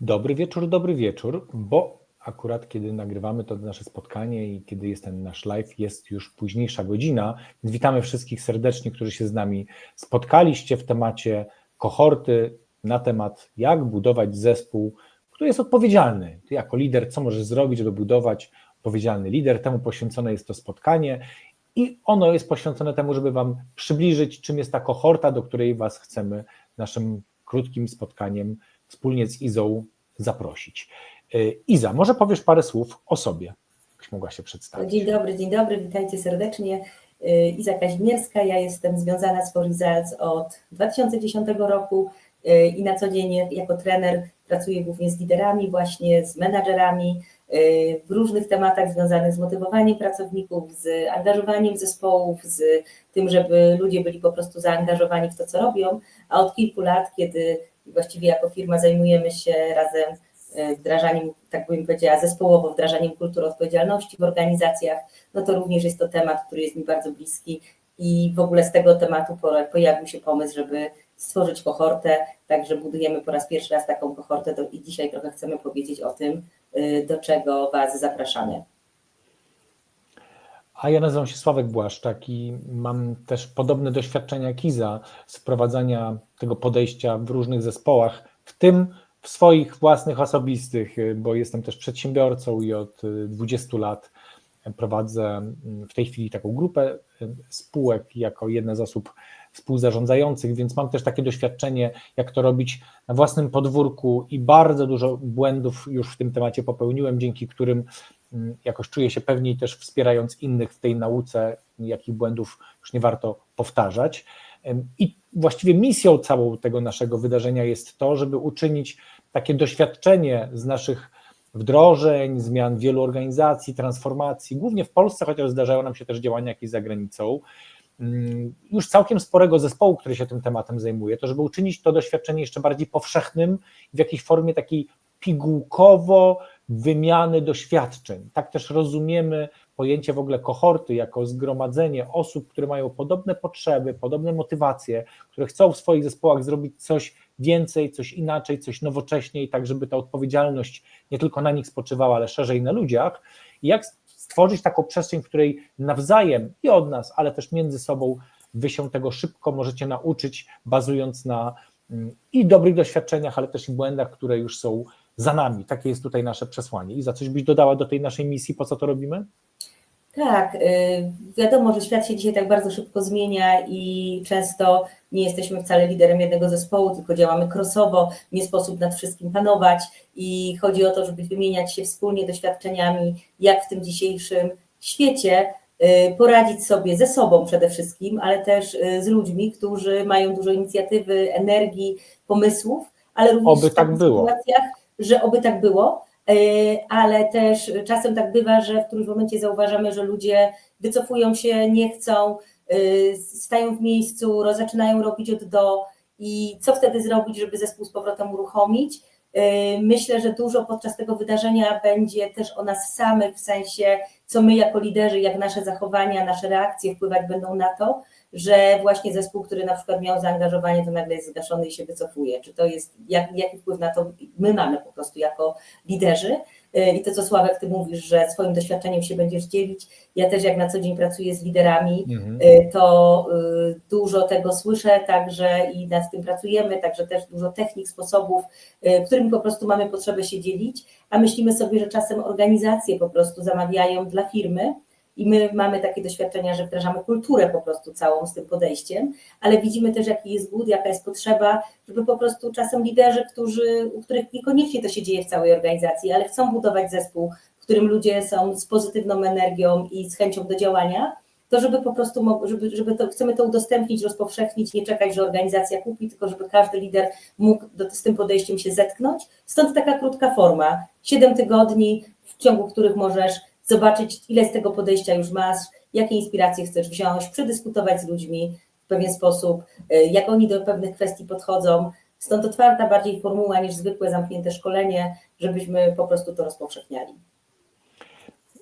Dobry wieczór, dobry wieczór, bo akurat kiedy nagrywamy to nasze spotkanie i kiedy jest ten nasz live, jest już późniejsza godzina, witamy wszystkich serdecznie, którzy się z nami spotkaliście w temacie kohorty, na temat jak budować zespół, który jest odpowiedzialny. Ty jako lider, co możesz zrobić, żeby budować odpowiedzialny lider, temu poświęcone jest to spotkanie i ono jest poświęcone temu, żeby Wam przybliżyć, czym jest ta kohorta, do której Was chcemy naszym krótkim spotkaniem wspólnie z Izą zaprosić. Y, Iza, może powiesz parę słów o sobie, byś mogła się przedstawić. Dzień dobry, dzień dobry, witajcie serdecznie. Y, Iza Kazimierska, ja jestem związana z For Results od 2010 roku y, i na co dzień jako trener pracuję głównie z liderami, właśnie z menadżerami w różnych tematach związanych z motywowaniem pracowników, z angażowaniem zespołów, z tym, żeby ludzie byli po prostu zaangażowani w to, co robią, a od kilku lat, kiedy właściwie jako firma zajmujemy się razem e, wdrażaniem, tak bym powiedziała, zespołowo wdrażaniem kultury odpowiedzialności w organizacjach, no to również jest to temat, który jest mi bardzo bliski i w ogóle z tego tematu pojawił się pomysł, żeby stworzyć kohortę, także budujemy po raz pierwszy raz taką kohortę i dzisiaj trochę chcemy powiedzieć o tym, e, do czego Was zapraszamy. A ja nazywam się Sławek Błaszczak i mam też podobne doświadczenia jak Iza z wprowadzania tego podejścia w różnych zespołach, w tym w swoich własnych osobistych, bo jestem też przedsiębiorcą i od 20 lat prowadzę w tej chwili taką grupę spółek jako jedna z osób współzarządzających, więc mam też takie doświadczenie, jak to robić na własnym podwórku i bardzo dużo błędów już w tym temacie popełniłem, dzięki którym jakoś czuję się pewniej też wspierając innych w tej nauce, jakich błędów już nie warto powtarzać. I właściwie misją całą tego naszego wydarzenia jest to, żeby uczynić takie doświadczenie z naszych wdrożeń, zmian wielu organizacji, transformacji, głównie w Polsce, chociaż zdarzają nam się też działania jakieś za granicą, już całkiem sporego zespołu, który się tym tematem zajmuje, to żeby uczynić to doświadczenie jeszcze bardziej powszechnym, w jakiejś formie takiej pigułkowo wymiany doświadczeń. Tak też rozumiemy pojęcie w ogóle kohorty jako zgromadzenie osób, które mają podobne potrzeby, podobne motywacje, które chcą w swoich zespołach zrobić coś więcej, coś inaczej, coś nowocześniej, tak żeby ta odpowiedzialność nie tylko na nich spoczywała, ale szerzej na ludziach. I jak stworzyć taką przestrzeń, w której nawzajem i od nas, ale też między sobą wy się tego szybko możecie nauczyć, bazując na mm, i dobrych doświadczeniach, ale też i błędach, które już są za nami. Takie jest tutaj nasze przesłanie. I za coś byś dodała do tej naszej misji, po co to robimy? Tak, y, wiadomo, że świat się dzisiaj tak bardzo szybko zmienia i często nie jesteśmy wcale liderem jednego zespołu, tylko działamy krosowo, nie sposób nad wszystkim panować i chodzi o to, żeby wymieniać się wspólnie doświadczeniami, jak w tym dzisiejszym świecie y, poradzić sobie ze sobą przede wszystkim, ale też y, z ludźmi, którzy mają dużo inicjatywy, energii, pomysłów, ale również oby w tak było. sytuacjach, że oby tak było, E, ale też czasem tak bywa, że w którymś momencie zauważamy, że ludzie wycofują się, nie chcą, e, stają w miejscu, zaczynają robić od do i co wtedy zrobić, żeby zespół z powrotem uruchomić. E, myślę, że dużo podczas tego wydarzenia będzie też o nas samych, w sensie co my jako liderzy, jak nasze zachowania, nasze reakcje wpływać będą na to, że właśnie zespół, który na przykład miał zaangażowanie, to nagle jest zgaszony i się wycofuje. Czy to jest, jak, jaki wpływ na to my mamy po prostu jako liderzy? Y, I to, co Sławek, ty mówisz, że swoim doświadczeniem się będziesz dzielić. Ja też jak na co dzień pracuję z liderami, mhm. Y, to y, dużo tego słyszę, także i nad tym pracujemy, także też dużo technik, sposobów, którymi po prostu mamy potrzebę się dzielić, a myślimy sobie, że czasem organizacje po prostu zamawiają dla firmy, i my mamy takie doświadczenia, że wdrażamy kulturę po prostu całą z tym podejściem, ale widzimy też, jaki jest głód, jaka jest potrzeba, żeby po prostu czasem liderzy, którzy, u których niekoniecznie to się dzieje w całej organizacji, ale chcą budować zespół, w którym ludzie są z pozytywną energią i z chęcią do działania, to żeby po prostu, żeby, żeby to, chcemy to udostępnić, rozpowszechnić, nie czekać, że organizacja kupi, tylko żeby każdy lider mógł do, z tym podejściem się zetknąć. Stąd taka krótka forma, 7 tygodni, w ciągu których możesz zobaczyć, ile z tego podejścia już masz, jakie inspiracje chcesz wziąć, przedyskutować z ludźmi w pewien sposób, y, jak oni do pewnych kwestii podchodzą. Stąd otwarta bardziej formuła niż zwykłe zamknięte szkolenie, żebyśmy po prostu to rozpowszechniali.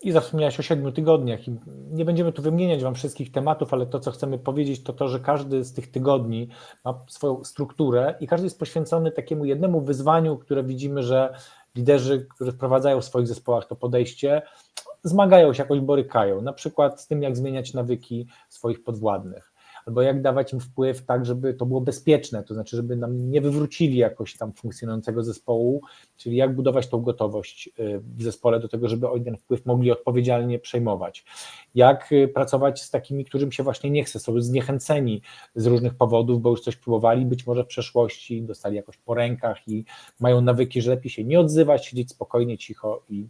I wspomniałeś o siedmiu tygodniach i nie będziemy tu wymieniać Wam wszystkich tematów, ale to, co chcemy powiedzieć, to to, że każdy z tych tygodni ma swoją strukturę i każdy jest poświęcony takiemu jednemu wyzwaniu, które widzimy, że liderzy, którzy wprowadzają w swoich zespołach to podejście, zmagają się, jakoś borykają, na przykład z tym, jak zmieniać nawyki swoich podwładnych. Albo jak dawać im wpływ tak, żeby to było bezpieczne, to znaczy, żeby nam nie wywrócili jakoś tam funkcjonującego zespołu, czyli jak budować tą gotowość y, w zespole do tego, żeby oni ten wpływ mogli odpowiedzialnie przejmować. Jak y, pracować z takimi, którym się właśnie nie chce, są zniechęceni z różnych powodów, bo już coś próbowali, być może w przeszłości, dostali jakoś po rękach i mają nawyki, że lepiej się nie odzywać, siedzieć spokojnie, cicho i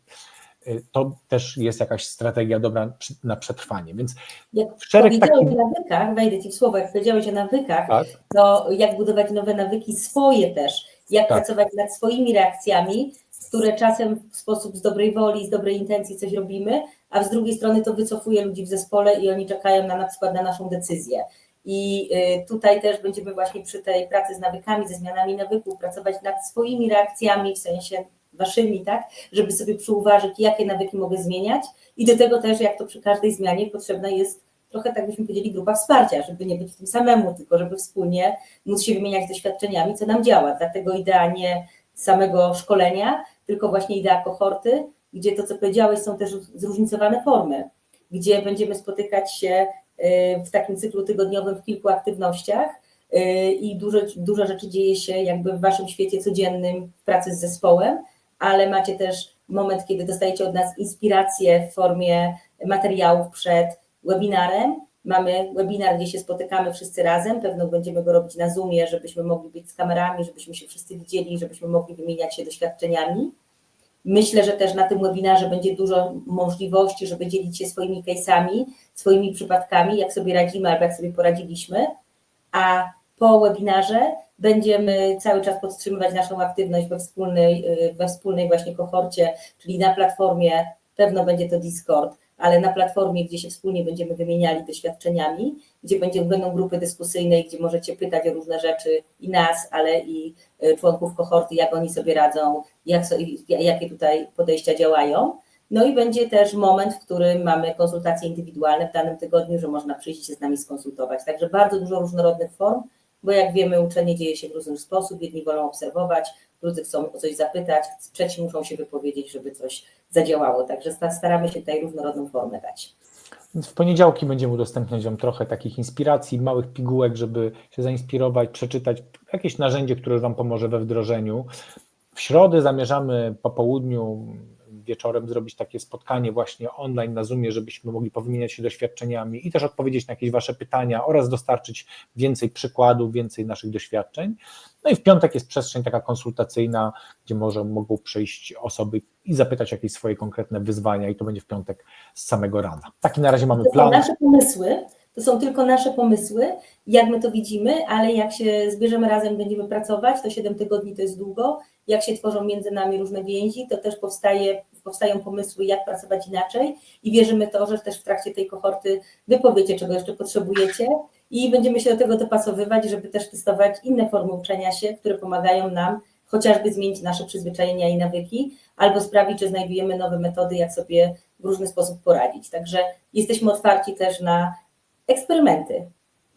to też jest jakaś strategia dobra na przetrwanie. Więc jak szereg takich... o nawykach, wejdę Ci w słowo, jak powiedziałeś o nawykach, tak. to jak budować nowe nawyki swoje też, jak tak. pracować nad swoimi reakcjami, które czasem w sposób z dobrej woli, z dobrej intencji coś robimy, a z drugiej strony to wycofuje ludzi w zespole i oni czekają na na przykład na naszą decyzję. I y, tutaj też będziemy właśnie przy tej pracy z nawykami, ze zmianami nawyków pracować nad swoimi reakcjami, w sensie waszymi, tak, żeby sobie przyuważyć, jakie nawyki mogę zmieniać. I do tego też, jak to przy każdej zmianie, potrzebna jest trochę, tak byśmy powiedzieli, grupa wsparcia, żeby nie być w tym samemu, tylko żeby wspólnie móc się wymieniać doświadczeniami, co nam działa. Dlatego idea nie samego szkolenia, tylko właśnie idea kohorty, gdzie to, co powiedziałeś, są też zróżnicowane formy, gdzie będziemy spotykać się y, w takim cyklu tygodniowym w kilku aktywnościach, y, i dużo, dużo rzeczy dzieje się jakby w waszym świecie codziennym w pracy z zespołem, ale macie też moment, kiedy dostajecie od nas inspirację w formie materiałów przed webinarem. Mamy webinar, gdzie się spotykamy wszyscy razem. Pewno będziemy go robić na Zoomie, żebyśmy mogli być z kamerami, żebyśmy się wszyscy widzieli, żebyśmy mogli wymieniać się doświadczeniami. Myślę, że też na tym webinarze będzie dużo możliwości, żeby dzielić się swoimi case'ami, swoimi przypadkami, jak sobie radzimy albo jak sobie poradziliśmy. A po webinarze będziemy cały czas podtrzymywać naszą aktywność we wspólnej, y, we wspólnej właśnie kohorcie, czyli na platformie, pewno będzie to Discord, ale na platformie, gdzie się wspólnie będziemy wymieniali doświadczeniami, gdzie będzie, będą grupy dyskusyjne, gdzie możecie pytać o różne rzeczy i nas, ale i y, członków kohorty, jak oni sobie radzą, jak, jakie tutaj podejścia działają. No i będzie też moment, w którym mamy konsultacje indywidualne w danym tygodniu, że można przyjść się z nami skonsultować. Także bardzo dużo różnorodnych form, bo jak wiemy, uczenie dzieje się w różny sposób. Jedni wolą obserwować, drudzy chcą o coś zapytać, trzeci muszą się wypowiedzieć, żeby coś zadziałało. Także staramy się tutaj różnorodną formę dać. W poniedziałki będziemy udostępniać Wam trochę takich inspiracji, małych pigułek, żeby się zainspirować, przeczytać jakieś narzędzie, które Wam pomoże we wdrożeniu. W środę zamierzamy po południu wieczorem zrobić takie spotkanie właśnie online na Zoomie, żebyśmy mogli powymieniać się doświadczeniami i też odpowiedzieć na jakieś Wasze pytania oraz dostarczyć więcej przykładów, więcej naszych doświadczeń. No i w piątek jest przestrzeń taka konsultacyjna, gdzie może mogą przyjść osoby i zapytać jakieś swoje konkretne wyzwania i to będzie w piątek z samego rana. Taki na razie mamy plan. To nasze pomysły, to są tylko nasze pomysły, jak my to widzimy, ale jak się zbierzemy razem, będziemy pracować, to 7 tygodni to jest długo, jak się tworzą między nami różne więzi, to też powstaje powstają pomysły, jak pracować inaczej i wierzymy to, że też w trakcie tej kohorty wy powiecie, czego jeszcze potrzebujecie i będziemy się do tego dopasowywać, żeby też testować inne formy uczenia się, które pomagają nam chociażby zmienić nasze przyzwyczajenia i nawyki, albo sprawić, że znajdujemy nowe metody, jak sobie w różny sposób poradzić. Także jesteśmy otwarci też na eksperymenty.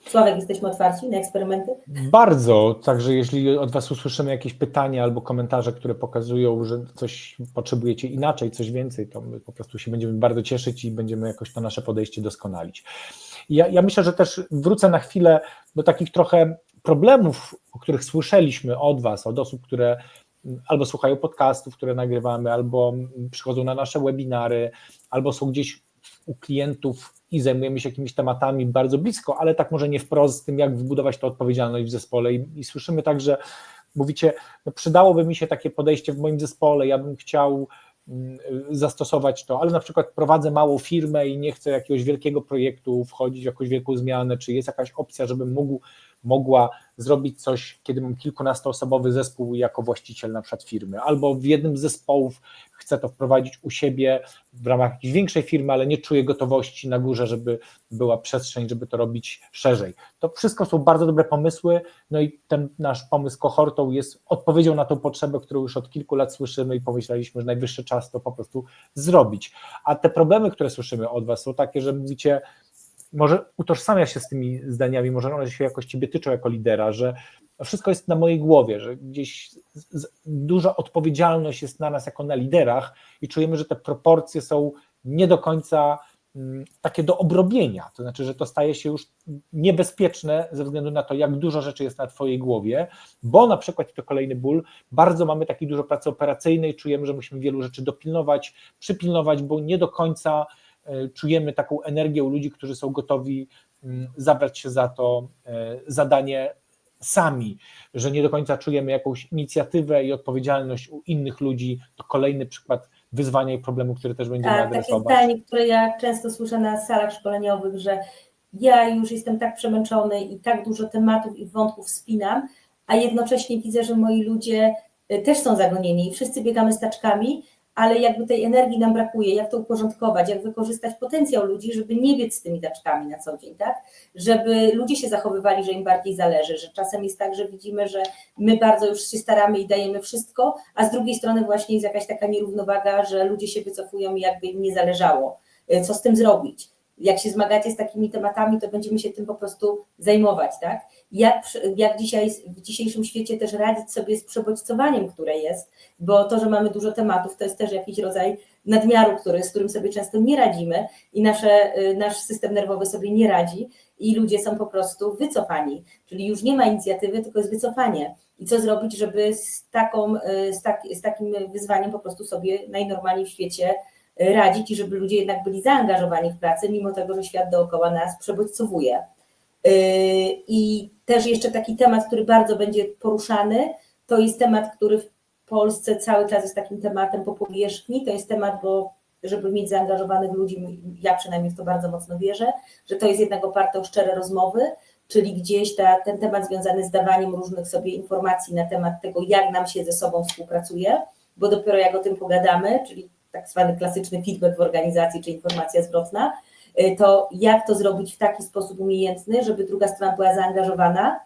Sławek, jesteśmy otwarci na eksperymenty? Bardzo, także jeśli od Was usłyszymy jakieś pytania albo komentarze, które pokazują, że coś potrzebujecie inaczej, coś więcej, to my po prostu się będziemy bardzo cieszyć i będziemy jakoś to nasze podejście doskonalić. Ja, ja myślę, że też wrócę na chwilę do takich trochę problemów, o których słyszeliśmy od Was, od osób, które albo słuchają podcastów, które nagrywamy, albo przychodzą na nasze webinary, albo są gdzieś u klientów i zajmujemy się jakimiś tematami bardzo blisko, ale tak może nie wprost z tym, jak wybudować tę odpowiedzialność w zespole. I, i słyszymy także, mówicie, no przydałoby mi się takie podejście w moim zespole, ja bym chciał mm, zastosować to, ale na przykład prowadzę małą firmę i nie chcę jakiegoś wielkiego projektu wchodzić w jakąś wielką zmianę, czy jest jakaś opcja, żebym mógł mogła zrobić coś, kiedy mam kilkunastoosobowy zespół jako właściciel na przykład firmy, albo w jednym z zespołów chcę to wprowadzić u siebie w ramach jakiejś większej firmy, ale nie czuję gotowości na górze, żeby była przestrzeń, żeby to robić szerzej. To wszystko są bardzo dobre pomysły, no i ten nasz pomysł kohortą jest odpowiedzią na tą potrzebę, którą już od kilku lat słyszymy i pomyśleliśmy, że najwyższy czas to po prostu zrobić. A te problemy, które słyszymy od Was są takie, że mówicie, może utożsamia się z tymi zdaniami, może one się jakoś Ciebie tyczą jako lidera, że wszystko jest na mojej głowie, że gdzieś duża odpowiedzialność jest na nas jako na liderach i czujemy, że te proporcje są nie do końca mm, takie do obrobienia, to znaczy, że to staje się już niebezpieczne ze względu na to, jak dużo rzeczy jest na Twojej głowie, bo na przykład, i to kolejny ból, bardzo mamy takiej dużo pracy operacyjnej, czujemy, że musimy wielu rzeczy dopilnować, przypilnować, bo nie do końca czujemy taką energię u ludzi, którzy są gotowi mm, zabrać się za to e, zadanie sami, że nie do końca czujemy jakąś inicjatywę i odpowiedzialność u innych ludzi, to kolejny przykład wyzwania i problemu, który też będziemy Tak, takie adresować. zdanie, które ja często słyszę na salach szkoleniowych, że ja już jestem tak przemęczony i tak dużo tematów i wątków spinam, a jednocześnie widzę, że moi ludzie y, też są zagonieni i wszyscy biegamy z taczkami, ale jakby tej energii nam brakuje, jak to uporządkować, jak wykorzystać potencjał ludzi, żeby nie biec z tymi taczkami na co dzień, tak? Żeby ludzie się zachowywali, że im bardziej zależy, że czasem jest tak, że widzimy, że my bardzo już się staramy i dajemy wszystko, a z drugiej strony właśnie jest jakaś taka nierównowaga, że ludzie się wycofują i jakby im nie zależało. Y, Co z tym zrobić? Jak się zmagacie z takimi tematami, to będziemy się tym po prostu zajmować, tak? Jak, jak dzisiaj w dzisiejszym świecie też radzić sobie z przebodźcowaniem, które jest, bo to, że mamy dużo tematów, to jest też jakiś rodzaj nadmiaru, który, z którym sobie często nie radzimy i nasze, y, nasz system nerwowy sobie nie radzi i ludzie są po prostu wycofani, czyli już nie ma inicjatywy, tylko jest wycofanie. I co zrobić, żeby z, taką, y, z, tak, z takim wyzwaniem po prostu sobie najnormalniej w świecie radzić i żeby ludzie jednak byli zaangażowani w pracę, mimo tego, że świat dookoła nas przebodźcowuje. Yy, I też jeszcze taki temat, który bardzo będzie poruszany, to jest temat, który w Polsce cały czas jest takim tematem po powierzchni. To jest temat, bo żeby mieć zaangażowanych ludzi, ja przynajmniej w to bardzo mocno wierzę, że to jest jednak oparte o szczere rozmowy, czyli gdzieś ta, ten temat związany z dawaniem różnych sobie informacji na temat tego, jak nam się ze sobą współpracuje, bo dopiero jak o tym pogadamy, czyli tak zwany klasyczny feedback w organizacji, czy informacja zwrotna, y, to jak to zrobić w taki sposób umiejętny, żeby druga strona była zaangażowana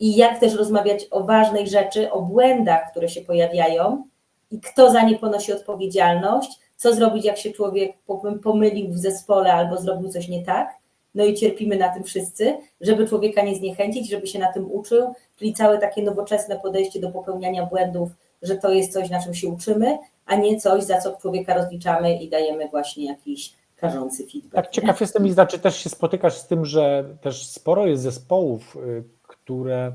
i jak też rozmawiać o ważnej rzeczy, o błędach, które się pojawiają i kto za nie ponosi odpowiedzialność, co zrobić, jak się człowiek po- pomylił w zespole albo zrobił coś nie tak. No i cierpimy na tym wszyscy, żeby człowieka nie zniechęcić, żeby się na tym uczył, czyli całe takie nowoczesne podejście do popełniania błędów, że to jest coś, na czym się uczymy, a nie coś, za co człowieka rozliczamy i dajemy właśnie jakiś karzący feedback. Tak, ciekaw jestem i znaczy też się spotykasz z tym, że też sporo jest zespołów, y, które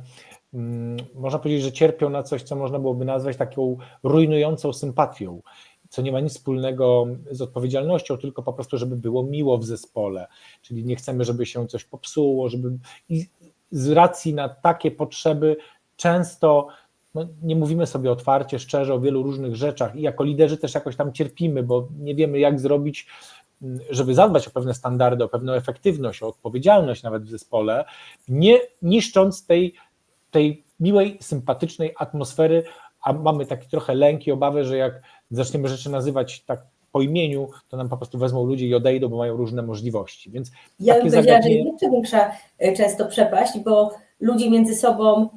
mm, można powiedzieć, że cierpią na coś, co można byłoby nazwać taką rujnującą sympatią, co nie ma nic wspólnego z odpowiedzialnością, tylko po prostu, żeby było miło w zespole, czyli nie chcemy, żeby się coś popsuło, żeby i z racji na takie potrzeby często no, nie mówimy sobie otwarcie, szczerze o wielu różnych rzeczach i jako liderzy też jakoś tam cierpimy, bo nie wiemy jak zrobić żeby zadbać o pewne standardy, o pewną efektywność, o odpowiedzialność nawet w zespole, nie niszcząc tej, tej miłej, sympatycznej atmosfery, a mamy taki trochę lęk i obawy, że jak zaczniemy rzeczy nazywać tak po imieniu, to nam po prostu wezmą ludzie i odejdą, bo mają różne możliwości. Więc Ja bym powiedziała, że zagadnienie- jest jeszcze większa często przepaść, bo ludzie między sobą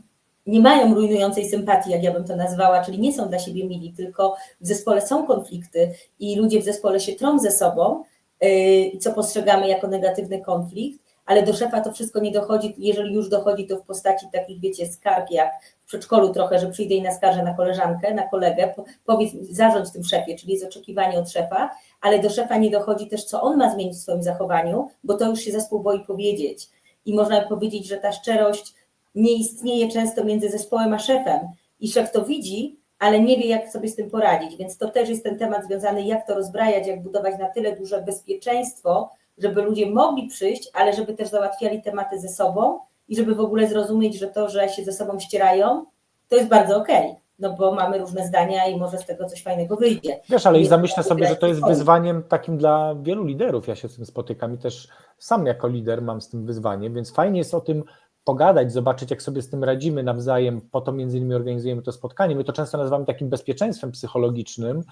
nie mają rujnującej sympatii, jak ja bym to nazwała, czyli nie są dla siebie mili, tylko w zespole są konflikty i ludzie w zespole się trą ze sobą, yy, co postrzegamy jako negatywny konflikt, ale do szefa to wszystko nie dochodzi, jeżeli już dochodzi, to w postaci takich, wiecie, skarg, jak w przedszkolu trochę, że przyjdę i naskarżę na koleżankę, na kolegę, po- powiedz, zarządź tym szefie, czyli jest oczekiwanie od szefa, ale do szefa nie dochodzi też, co on ma zmienić w swoim zachowaniu, bo to już się zespół boi powiedzieć. I można powiedzieć, że ta szczerość nie istnieje często między zespołem a szefem. I szef to widzi, ale nie wie, jak sobie z tym poradzić. Więc to też jest ten temat związany, jak to rozbrajać, jak budować na tyle duże bezpieczeństwo, żeby ludzie mogli przyjść, ale żeby też załatwiali tematy ze sobą i żeby w ogóle zrozumieć, że to, że się ze sobą ścierają, to jest bardzo okej. No bo mamy różne zdania i może z tego coś fajnego wyjdzie. Wiesz, ale i zamyślę sobie, że to jest wyzwaniem takim dla wielu liderów. Ja się z tym spotykam i też sam jako lider mam z tym wyzwanie, więc fajnie jest o tym pogadać, zobaczyć, jak sobie z tym radzimy nawzajem, po to między innymi organizujemy to spotkanie. My to często nazywamy takim bezpieczeństwem psychologicznym,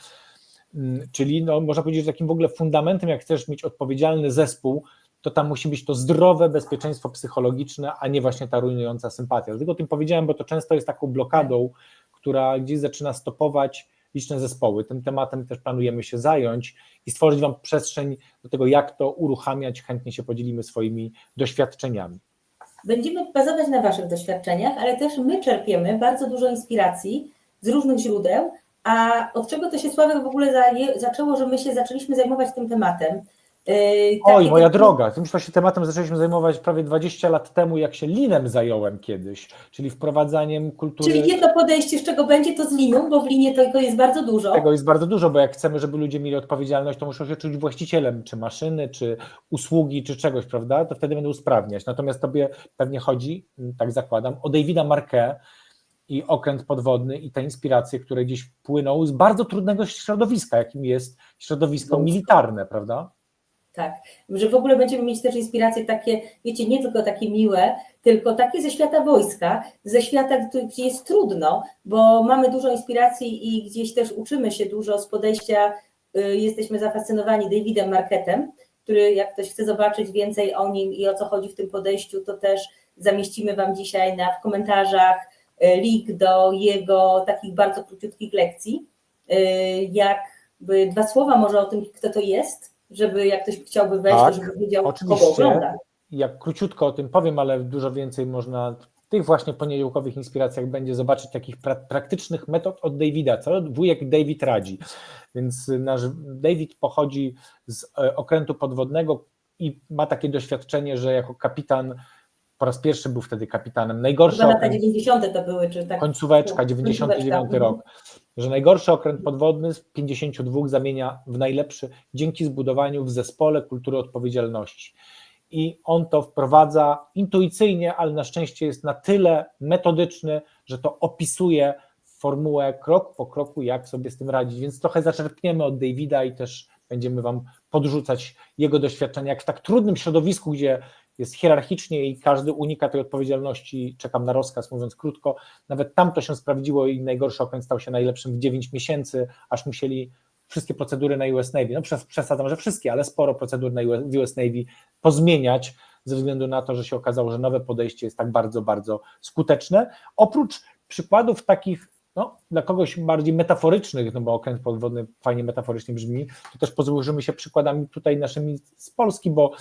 mm, czyli no, można powiedzieć, że takim w ogóle fundamentem, jak chcesz mieć odpowiedzialny zespół, to tam musi być to zdrowe bezpieczeństwo psychologiczne, a nie właśnie ta rujnująca sympatia. Dlatego o tym powiedziałem, bo to często jest taką blokadą, która gdzieś zaczyna stopować liczne zespoły. Tym tematem też planujemy się zająć i stworzyć Wam przestrzeń do tego, jak to uruchamiać. Chętnie się podzielimy swoimi doświadczeniami. Będziemy bazować na Waszych doświadczeniach, ale też my czerpiemy bardzo dużo inspiracji z różnych źródeł. A od czego to się Sławek w ogóle zaczęło, że my się zaczęliśmy zajmować tym tematem? Yy, Oj, takie- moja droga, tym się tematem zaczęliśmy zajmować prawie 20 lat temu, jak się linem zająłem kiedyś, czyli wprowadzaniem kultury. Czyli jedno podejście, z czego będzie, to z liną, bo w linie tego jest bardzo dużo. Tego jest bardzo dużo, bo jak chcemy, żeby ludzie mieli odpowiedzialność, to muszą się czuć właścicielem czy maszyny, czy usługi, czy czegoś, prawda? To wtedy będą usprawniać. Natomiast tobie pewnie chodzi, m, tak zakładam, o Davida Marquet i okręt podwodny i te inspiracje, które gdzieś płyną z bardzo trudnego środowiska, jakim jest środowisko militarne, prawda? Tak, że w ogóle będziemy mieć też inspiracje takie, wiecie, nie tylko takie miłe, tylko takie ze świata wojska, ze świata, gdzie jest trudno, bo mamy dużo inspiracji i gdzieś też uczymy się dużo z podejścia, y, jesteśmy zafascynowani Davidem Marketem, który jak ktoś chce zobaczyć więcej o nim i o co chodzi w tym podejściu, to też zamieścimy Wam dzisiaj na, w komentarzach y, link do jego takich bardzo króciutkich lekcji. Y, Jakby dwa słowa może o tym, kto to jest, żeby jak ktoś chciałby wejść, Tak, to żeby wiedział, kogo oczywiście. ogląda. jak króciutko o tym powiem, ale dużo więcej można w tych właśnie poniedziałkowych inspiracjach będzie zobaczyć takich pra praktycznych metod od Davida, co wujek David radzi. Więc nasz David pochodzi z e, okrętu podwodnego i ma takie doświadczenie, że jako kapitan po raz pierwszy był wtedy kapitanem. Najgorszy Chyba lata okręt, 90. to były, czy tak? końcóweczka, No, 99 końcóweczka, rok, że najgorszy okręt podwodny z 52 zamienia w najlepszy dzięki zbudowaniu w zespole kultury odpowiedzialności. I on to wprowadza intuicyjnie, ale na szczęście jest na tyle metodyczny, że to opisuje formułę krok po kroku, jak sobie z tym radzić. Więc trochę zaczerpniemy od Davida i też będziemy Wam podrzucać jego doświadczenia, jak w tak trudnym środowisku, gdzie jest hierarchicznie i każdy unika tej odpowiedzialności, czekam na rozkaz, mówiąc krótko. Nawet tam to się sprawdziło i najgorszy okręt stał się najlepszym w 9 miesięcy, aż musieli wszystkie procedury na US Navy, no przes- przesadzam, że wszystkie, ale sporo procedur na US, US Navy pozmieniać ze względu na to, że się okazało, że nowe podejście jest tak bardzo, bardzo skuteczne. Oprócz przykładów takich no, dla kogoś bardziej metaforycznych, no bo okręt podwodny fajnie metaforycznie brzmi, to też posłużymy się przykładami tutaj naszymi z Polski, bo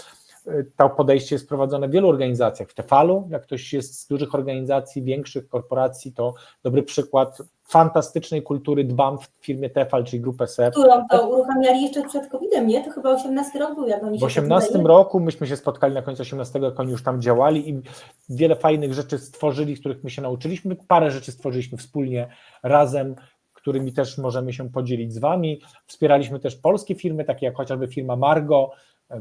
to podejście jest prowadzone w wielu organizacjach. W Tefalu, jak ktoś jest z dużych organizacji, większych korporacji, to dobry przykład fantastycznej kultury dbam w firmie Tefal, czyli grupę SEP. Którą to uruchamiali jeszcze przed COVID-em, nie? To chyba 18 rok był, jak oni W się 18 tutaj- roku myśmy się spotkali na końcu 18, jak oni już tam działali i wiele fajnych rzeczy stworzyli, z których my się nauczyliśmy. Parę rzeczy stworzyliśmy wspólnie, razem, którymi też możemy się podzielić z Wami. Wspieraliśmy też polskie firmy, takie jak chociażby firma Margo,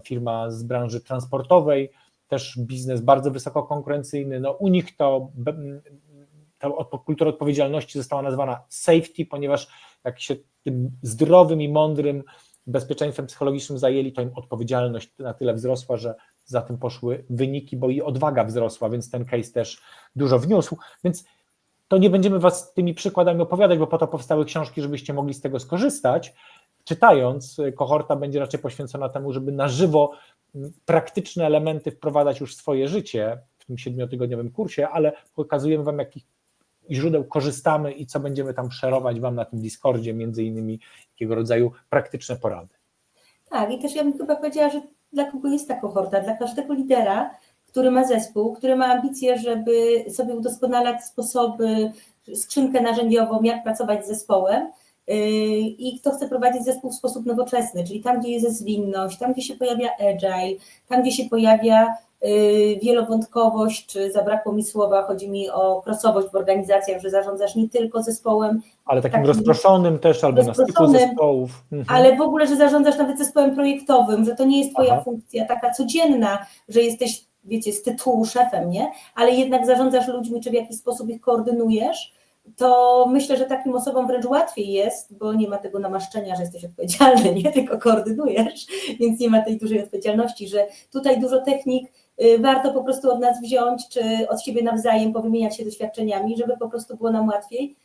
firma z branży transportowej, też biznes bardzo wysoko konkurencyjny. No, u nich to, ta kultura odpowiedzialności została nazwana safety, ponieważ jak się tym zdrowym i mądrym bezpieczeństwem psychologicznym zajęli, to im odpowiedzialność na tyle wzrosła, że za tym poszły wyniki, bo i odwaga wzrosła, więc ten case też dużo wniósł. Więc to nie będziemy Was tymi przykładami opowiadać, bo po to powstały książki, żebyście mogli z tego skorzystać. Czytając, y, kohorta będzie raczej poświęcona temu, żeby na żywo praktyczne elementy wprowadzać już w swoje życie w tym siedmiotygodniowym kursie, ale pokazujemy Wam, jakich źródeł korzystamy i co będziemy tam szerować Wam na tym Discordzie, między innymi jakiego rodzaju praktyczne porady. Tak, i też ja bym chyba powiedziała, że dla kogo jest ta kohorta? Dla każdego lidera, który ma zespół, który ma ambicje, żeby sobie udoskonalać sposoby, skrzynkę narzędziową, jak pracować z zespołem i kto chce prowadzić zespół w sposób nowoczesny, czyli tam, gdzie jest zwinność, tam, gdzie się pojawia agile, tam, gdzie się pojawia yy, wielowątkowość, czy zabrakło mi słowa, chodzi mi o krosowość w organizacjach, że zarządzasz nie tylko zespołem, Ale takim Takim rozproszonym też, albo na styku zespołów. Mhm. ale w ogóle, że zarządzasz nawet zespołem projektowym, że to nie jest Twoja Aha. funkcja taka codzienna, że jesteś, wiecie, z tytułu szefem, nie? Ale jednak zarządzasz ludźmi, czy w jakiś sposób ich koordynujesz, to myślę, że takim osobom wręcz łatwiej jest, bo nie ma tego namaszczenia, że jesteś odpowiedzialny, nie tylko koordynujesz, więc nie ma tej dużej odpowiedzialności, że tutaj dużo technik y, warto po prostu od nas wziąć, czy od siebie nawzajem powymieniać się doświadczeniami, żeby po prostu było nam łatwiej.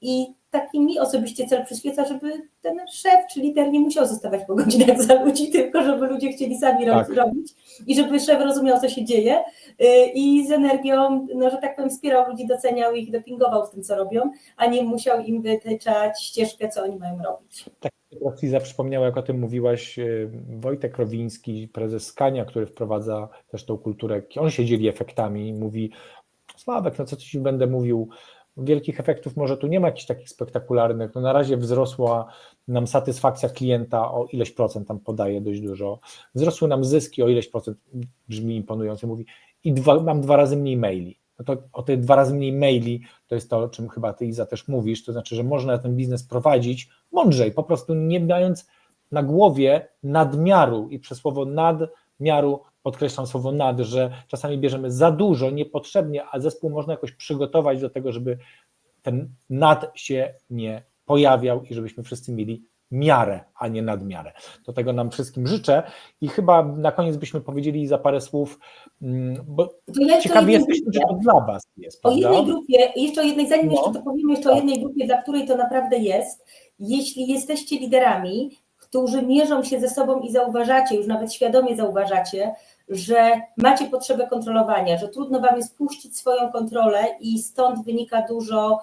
I taki mi osobiście cel przyświeca, żeby ten szef czy lider nie musiał zostawać po godzinach za ludzi, tylko żeby ludzie chcieli sami Tak. robić i żeby szef rozumiał, co się dzieje y, i z energią, no, że tak powiem, wspierał ludzi, doceniał ich, dopingował w tym, co robią, a nie musiał im wytyczać ścieżkę, co oni mają robić. Teraz Liza przypomniała, jak o tym mówiłaś, y, Wojtek Rowiński, prezes Skania, który wprowadza też tą kulturę, on się dzieli efektami i mówi, Sławek, no co ci będę mówił, wielkich efektów może tu nie ma jakichś takich spektakularnych, no na razie wzrosła nam satysfakcja klienta o ileś procent, tam podaje dość dużo, wzrosły nam zyski o ileś procent, brzmi imponująco, mówi i dwa, mam dwa razy mniej maili. No to o te dwa razy mniej maili, to jest to, o czym chyba ty Iza też mówisz, to znaczy, że można ten biznes prowadzić mądrzej, po prostu nie dając na głowie nadmiaru i przez słowo nadmiaru podkreślam słowo nad, że czasami bierzemy za dużo niepotrzebnie, a zespół można jakoś przygotować do tego, żeby ten nad się nie pojawiał i żebyśmy wszyscy mieli miarę, a nie nadmiarę. Do tego nam wszystkim życzę i chyba na koniec byśmy powiedzieli za parę słów, mm, bo ja jeszcze o ciekawi jednej jesteśmy, grupie- to dla Was jest, O prawda? jednej grupie, jeszcze o jednej, zanim No. jeszcze to powiem, jeszcze o Tak. jednej grupie, dla której to naprawdę jest. Jeśli jesteście liderami, którzy mierzą się ze sobą i zauważacie, już nawet świadomie zauważacie, że macie potrzebę kontrolowania, że trudno wam jest puścić swoją kontrolę i stąd wynika dużo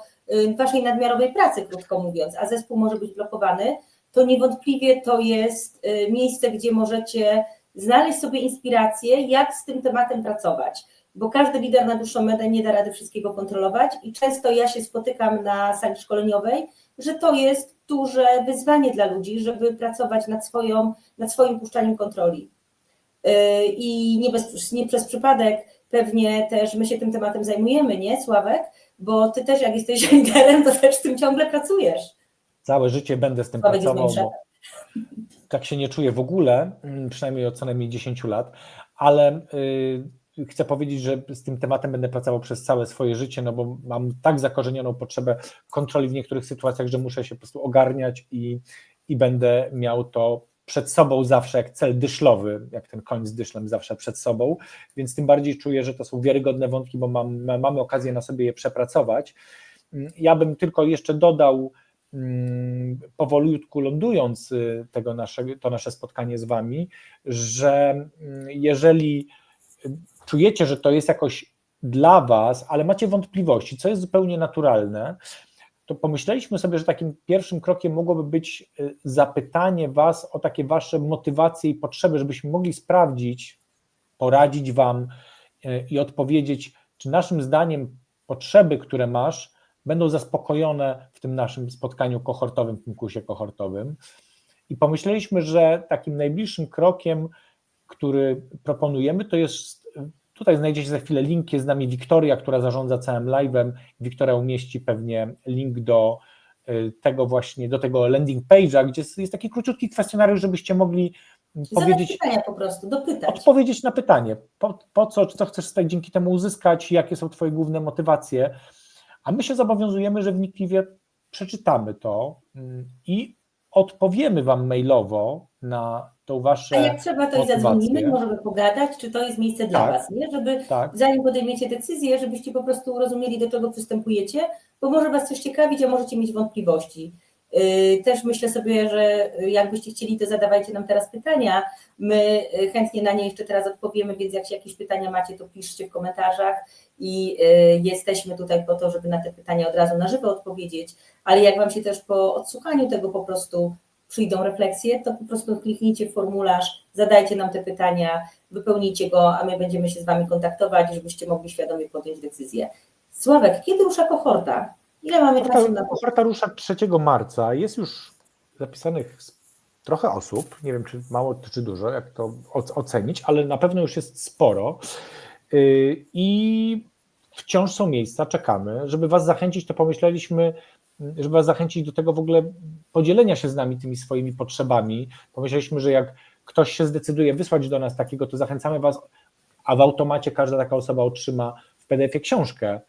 waszej nadmiarowej pracy, krótko mówiąc, a zespół może być blokowany, to niewątpliwie to jest y, miejsce, gdzie możecie znaleźć sobie inspirację, jak z tym tematem pracować bo każdy lider na dłuższą metę nie da rady wszystkiego kontrolować i często ja się spotykam na sali szkoleniowej, że to jest duże wyzwanie dla ludzi, żeby pracować nad, swoją, nad swoim puszczaniem kontroli. Yy, I nie, bez, nie przez przypadek pewnie też my się tym tematem zajmujemy, nie Sławek? Bo ty też jak jesteś liderem, to też z tym ciągle pracujesz. Całe życie będę z tym Sławek pracował, bo tak się nie czuję w ogóle, mm, przynajmniej od co najmniej 10 lat, ale y, chcę powiedzieć, że z tym tematem będę pracował przez całe swoje życie, no bo mam tak zakorzenioną potrzebę kontroli w niektórych sytuacjach, że muszę się po prostu ogarniać i, i będę miał to przed sobą zawsze jak cel dyszlowy, jak ten koń z dyszlem zawsze przed sobą, więc tym bardziej czuję, że to są wiarygodne wątki, bo mam, mamy okazję na sobie je przepracować. Mm, Ja bym tylko jeszcze dodał, mm, powolutku lądując y, tego naszego, to nasze spotkanie z Wami, że mm, jeżeli y, czujecie, że to jest jakoś dla Was, ale macie wątpliwości, co jest zupełnie naturalne, to pomyśleliśmy sobie, że takim pierwszym krokiem mogłoby być y, zapytanie Was o takie Wasze motywacje i potrzeby, żebyśmy mogli sprawdzić, poradzić Wam y, i odpowiedzieć, czy naszym zdaniem potrzeby, które masz, będą zaspokojone w tym naszym spotkaniu kohortowym, w tym kursie kohortowym. I pomyśleliśmy, że takim najbliższym krokiem, który proponujemy, to jest. Tutaj znajdziecie za chwilę link, jest z nami Wiktoria, która zarządza całym live'em. Wiktoria umieści pewnie link do y, tego właśnie, do tego landing page'a, gdzie jest taki króciutki kwestionariusz, żebyście mogli Zadać powiedzieć, pytania po prostu, dopytać. odpowiedzieć na pytanie, po, po co, co chcesz tutaj dzięki temu uzyskać, jakie są Twoje główne motywacje, a my się zobowiązujemy, że wnikliwie przeczytamy to mm, i odpowiemy Wam mailowo na tą A Wasze. jak trzeba, to i zadzwonimy, możemy pogadać, czy to jest miejsce dla Tak. Was, nie? Żeby Tak, zanim podejmiecie decyzję, żebyście po prostu rozumieli, do czego przystępujecie, bo może Was coś ciekawić, a możecie mieć wątpliwości. Yy, Też myślę sobie, że jakbyście chcieli, to zadawajcie nam teraz pytania. My yy, chętnie na nie jeszcze teraz odpowiemy, więc jak się jakieś pytania macie, to piszcie w komentarzach i yy, jesteśmy tutaj po to, żeby na te pytania od razu na żywo odpowiedzieć. Ale jak Wam się też po odsłuchaniu tego po prostu przyjdą refleksje, to po prostu kliknijcie formularz, zadajcie nam te pytania, wypełnijcie go, a my będziemy się z Wami kontaktować, żebyście mogli świadomie podjąć decyzję. Sławek, kiedy rusza kohorta? Ile mamy czasu na to? Koperta rusza 3 marca. Jest już zapisanych trochę osób. Nie wiem, czy mało, czy dużo, jak to oc- ocenić, ale na pewno już jest sporo. Yy, I wciąż są miejsca, czekamy. Żeby Was zachęcić, to pomyśleliśmy, żeby Was zachęcić do tego w ogóle podzielenia się z nami tymi swoimi potrzebami. Pomyśleliśmy, że jak ktoś się zdecyduje wysłać do nas takiego, to zachęcamy Was, a w automacie każda taka osoba otrzyma w PDF-ie książkę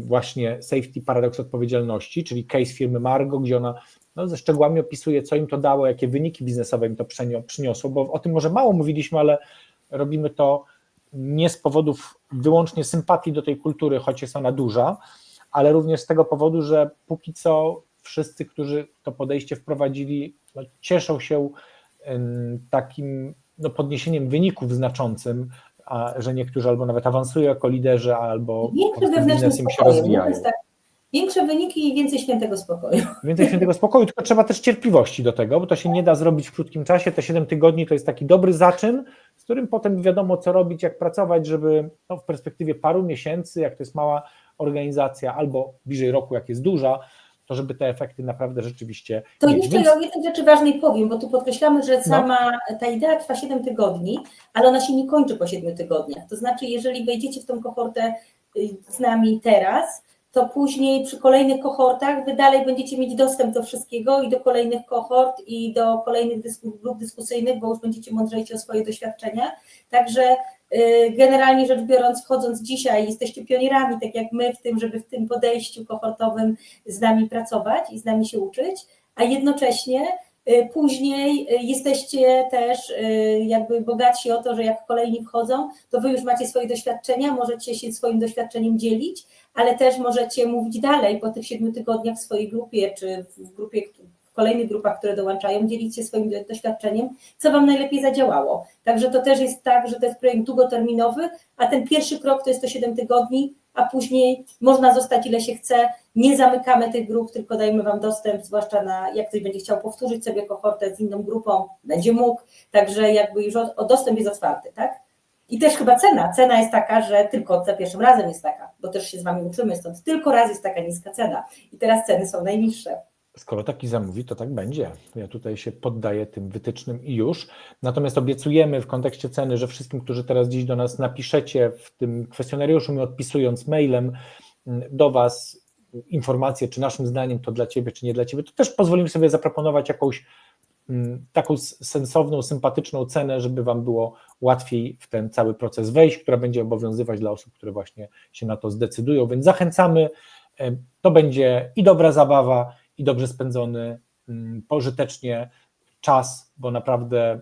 właśnie Safety Paradox Odpowiedzialności, czyli case firmy Margo, gdzie ona no, ze szczegółami opisuje, co im to dało, jakie wyniki biznesowe im to przyniosło, bo o tym może mało mówiliśmy, ale robimy to nie z powodów wyłącznie sympatii do tej kultury, choć jest ona duża, ale również z tego powodu, że póki co wszyscy, którzy to podejście wprowadzili, no, cieszą się takim no, podniesieniem wyników znaczącym, a, że niektórzy albo nawet awansują jako liderzy, albo Większy biznes im się rozwijają. tak, większe wyniki i więcej świętego spokoju. Więcej świętego spokoju, tylko trzeba też cierpliwości do tego, bo to się nie da zrobić w krótkim czasie. Te 7 tygodni to jest taki dobry zaczyn, z którym potem wiadomo, co robić, jak pracować, żeby no, w perspektywie paru miesięcy, jak to jest mała organizacja, albo bliżej roku, jak jest duża, to żeby te efekty naprawdę rzeczywiście To mieć. jeszcze Więc o jednej rzeczy ważnej powiem, bo tu podkreślamy, że sama ta idea trwa 7 tygodni, ale ona się nie kończy po 7 tygodniach. To znaczy, jeżeli wejdziecie w tą kohortę y, z nami teraz, to później przy kolejnych kohortach wy dalej będziecie mieć dostęp do wszystkiego i do kolejnych kohort i do kolejnych dysku, grup dyskusyjnych, bo już będziecie mądrzejsi o swoje doświadczenia. Także y, generalnie rzecz biorąc, wchodząc dzisiaj, jesteście pionierami, tak jak my, w tym, żeby w tym podejściu kohortowym z nami pracować i z nami się uczyć, a jednocześnie później y, jesteście też y, jakby bogatsi o to, że jak kolejni wchodzą, to wy już macie swoje doświadczenia, możecie się swoim doświadczeniem dzielić, ale też możecie mówić dalej po tych siedmiu tygodniach w swojej grupie, czy w grupie, w kolejnych grupach, które dołączają, dzielić się swoim do- doświadczeniem, co wam najlepiej zadziałało. Także to też jest tak, że to jest projekt długoterminowy, a ten pierwszy krok to jest to 7 tygodni, a później można zostać ile się chce. Nie zamykamy tych grup, tylko dajemy Wam dostęp, zwłaszcza na jak ktoś będzie chciał powtórzyć sobie kohortę z inną grupą, będzie mógł. Także jakby już o, o dostęp jest otwarty, tak? I też chyba cena. Cena jest taka, że tylko za pierwszym razem jest taka, bo też się z Wami uczymy, stąd tylko raz jest taka niska cena. I teraz ceny są najniższe. Skoro taki zamówi, to tak będzie. Ja tutaj się poddaję tym wytycznym i już. Natomiast obiecujemy w kontekście ceny, że wszystkim, którzy teraz dziś do nas napiszecie w tym kwestionariuszu, mi odpisując mailem mm, do Was informację, czy naszym zdaniem to dla Ciebie, czy nie dla Ciebie, to też pozwolimy sobie zaproponować jakąś mm, taką sensowną, sympatyczną cenę, żeby Wam było łatwiej w ten cały proces wejść, która będzie obowiązywać dla osób, które właśnie się na to zdecydują. Więc zachęcamy. To będzie i dobra zabawa, i dobrze spędzony, mm, pożytecznie czas, bo naprawdę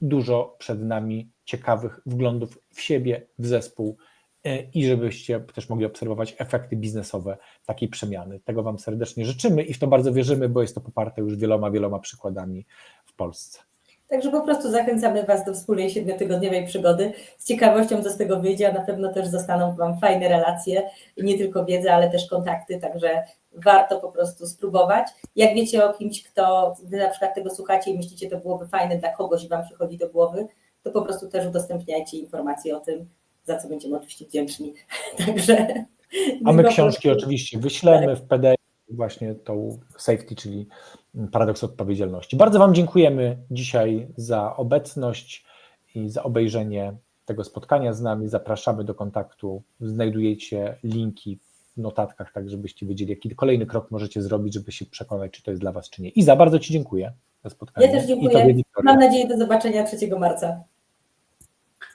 dużo przed nami ciekawych wglądów w siebie, w zespół e, i żebyście też mogli obserwować efekty biznesowe takiej przemiany. Tego Wam serdecznie życzymy i w to bardzo wierzymy, bo jest to poparte już wieloma, wieloma przykładami w Polsce. Także po prostu zachęcamy Was do wspólnej siedmiotygodniowej przygody. Z ciekawością, co z tego wyjdzie, a na pewno też zostaną Wam fajne relacje, nie tylko wiedza, ale też kontakty, także warto po prostu spróbować. Jak wiecie o kimś, kto Wy na przykład tego słuchacie i myślicie, to byłoby fajne dla kogoś i Wam przychodzi do głowy, to po prostu też udostępniajcie informacje o tym, za co będziemy oczywiście wdzięczni. Także. A my książki oczywiście wyślemy w PDF właśnie tą safety, czyli paradoks odpowiedzialności. Bardzo Wam dziękujemy dzisiaj za obecność i za obejrzenie tego spotkania z nami. Zapraszamy do kontaktu. Znajdujecie linki w notatkach, tak żebyście wiedzieli, jaki kolejny krok możecie zrobić, żeby się przekonać, czy to jest dla Was, czy nie. Iza, bardzo Ci dziękuję za spotkanie. Ja też I dziękuję. Mam nadzieję do zobaczenia 3 marca.